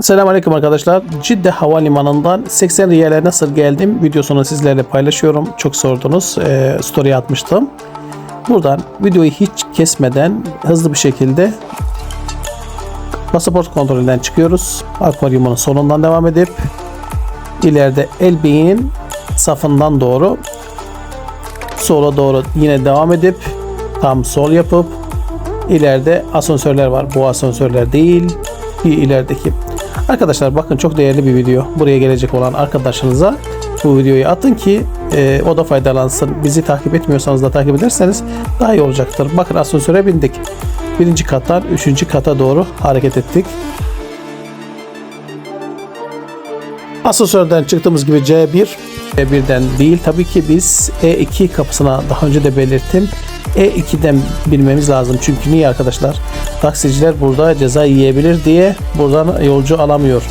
Selamünaleyküm arkadaşlar. Cidde Havalimanı'ndan 80 riyale nasıl geldim videosunu sizlerle paylaşıyorum. Çok sordunuz. E, story atmıştım. Buradan videoyu hiç kesmeden hızlı bir şekilde pasaport kontrolünden çıkıyoruz. Akvaryumun sonundan devam edip ileride Elbey'in safından doğru sola doğru yine devam edip tam sol yapıp ileride asansörler var. Bu asansörler değil. Bir ilerideki. Arkadaşlar bakın çok değerli bir video. Buraya gelecek olan arkadaşınıza bu videoyu atın ki e, o da faydalansın. Bizi takip etmiyorsanız da takip ederseniz daha iyi olacaktır. Bakın asansöre bindik. Birinci kattan üçüncü kata doğru hareket ettik. Asansörden çıktığımız gibi C1 C1'den değil tabii ki biz E2 kapısına daha önce de belirttim. E2'den bilmemiz lazım. Çünkü niye arkadaşlar? Taksiciler burada ceza yiyebilir diye buradan yolcu alamıyor.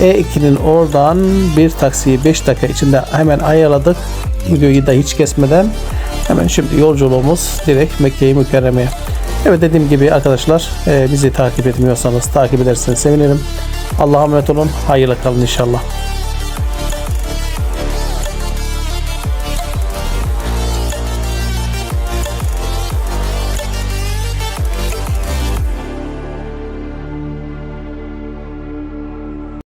E2'nin oradan bir taksiyi 5 dakika içinde hemen ayarladık. Videoyu da hiç kesmeden hemen şimdi yolculuğumuz direkt Mekke-i Mükerreme'ye. Evet dediğim gibi arkadaşlar e, bizi takip etmiyorsanız takip ederseniz sevinirim. Allah'a emanet olun. Hayırlı kalın inşallah.